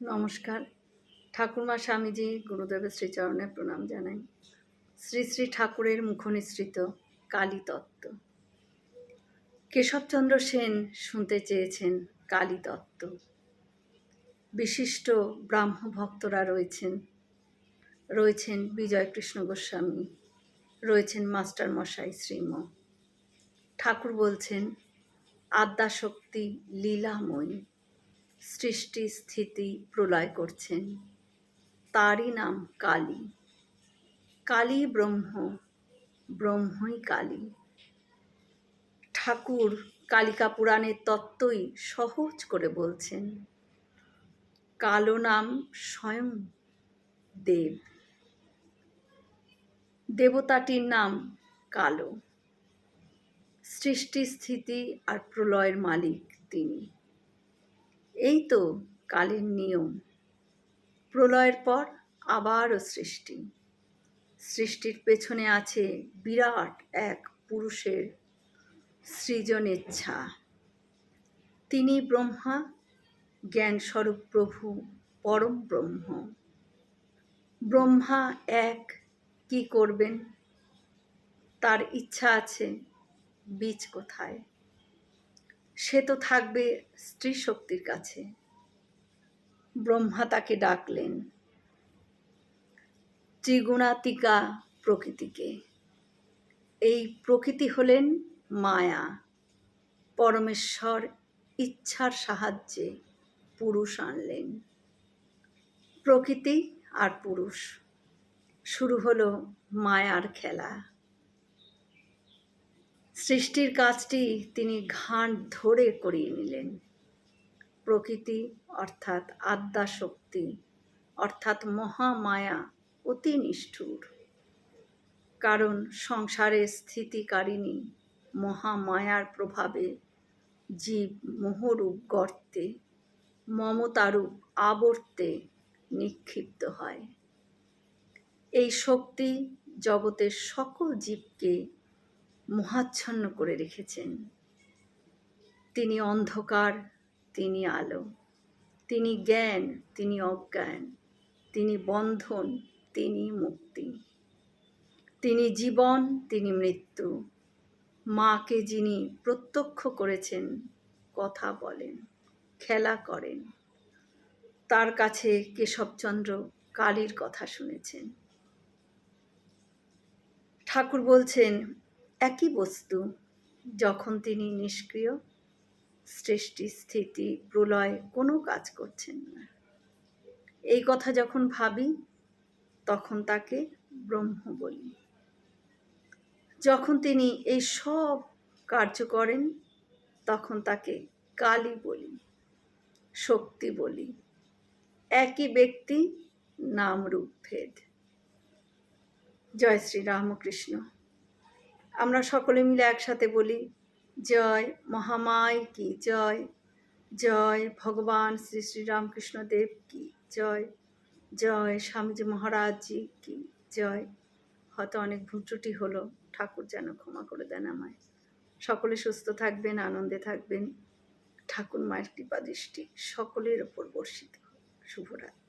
নমস্কার। ঠাকুরমা স্বামীজি গুরুদেবের শ্রীচরণে প্রণাম জানাই। শ্রী শ্রী ঠাকুরের মুখনিসৃত কালী তত্ত্ব কেশবচন্দ্র সেন শুনতে চেয়েছেন কালী তত্ত্ব বিশিষ্ট ব্রাহ্ম ভক্তরা রয়েছেন। রয়েছেন বিজয় কৃষ্ণ গোস্বামী। রয়েছেন মাস্টার মশাই শ্রীম। ঠাকুর বলছেন, আদ্যাশক্তি লীলাময়ী। সৃষ্টি স্থিতি প্রলয় করছেন। তারই নাম কালী। কালী ব্রহ্ম, ব্রহ্মই কালী। ঠাকুর কালিকা পুরাণের তত্ত্বই সহজ করে বলছেন, কালো নাম স্বয়ং দেব। দেবতাটির নাম কালো। সৃষ্টি স্থিতি আর প্রলয়ের মালিক তিনি। এই তো কালের নিয়ম। প্রলয়ের পর আবারও সৃষ্টি। সৃষ্টির পেছনে আছে বিরাট এক পুরুষের সৃজনেচ্ছা। তিনি ব্রহ্মা, জ্ঞানস্বরূপ প্রভু, পরম ব্রহ্ম। ব্রহ্মা এক, কি করবেন? তার ইচ্ছা আছে বীজ কোথায়? সে তো থাকবে স্ত্রী শক্তির কাছে। ব্রহ্মা তাকে ডাকলেন ত্রিগুণাতিকা প্রকৃতিকে। এই প্রকৃতি হলেন মায়া, পরমেশ্বর ইচ্ছার সাহায্যে পুরুষ আনলেন। প্রকৃতি আর পুরুষ। শুরু হলো মায়ার খেলা। সৃষ্টির কাজটি তিনি ঘান ধরে করিয়ে নিলেন। প্রকৃতি অর্থাৎ আদ্যা শক্তি অর্থাৎ মহামায়া অতি নিষ্ঠুর। কারণ সংসারের স্থিতিকারিণী মহামায়ার প্রভাবে জীব মোহরূপ গর্তে, মমতারূপ আবর্তে নিক্ষিপ্ত হয়। এই শক্তি জগতের সকল জীবকে মোহাচ্ছন্ন করে রেখেছেন। তিনি অন্ধকার, তিনি আলো। তিনি জ্ঞান, তিনি অজ্ঞান। তিনি বন্ধন, তিনি মুক্তি। তিনি জীবন, তিনি মৃত্যু। মাকে যিনি প্রত্যক্ষ করেছেন, কথা বলেন, খেলা করেন। তার কাছে কেশবচন্দ্র কালীর কথা শুনেছেন। ঠাকুর বলছেন একই বস্তু, যখন তিনি নিষ্ক্রিয়, সৃষ্টি, স্থিতি, প্রলয় কোনো কাজ করছেন না। এই কথা যখন ভাবি, তখন তাকে ব্রহ্ম বলি। যখন তিনি এই সব কার্য করেন, তখন তাকে কালী বলি, শক্তি বলি। একই ব্যক্তি, নাম রূপ ভেদ। জয় শ্রী রামকৃষ্ণ। আমরা সকলে মিলে একসাথে বলি, জয় মহামায় কি, জয় জয় ভগবান শ্রী শ্রী রামকৃষ্ণ দেব কি, জয় জয় স্বামীজি মহারাজজি কি, জয়। হয়তো অনেক ভুল ত্রুটি হলো, ঠাকুর যেন ক্ষমা করে দেন আমায়। সকলে সুস্থ থাকবেন, আনন্দে থাকবেন। ঠাকুর মায়ের কৃপা দৃষ্টি সকলের ওপর বর্ষিত শুভরাত্রি।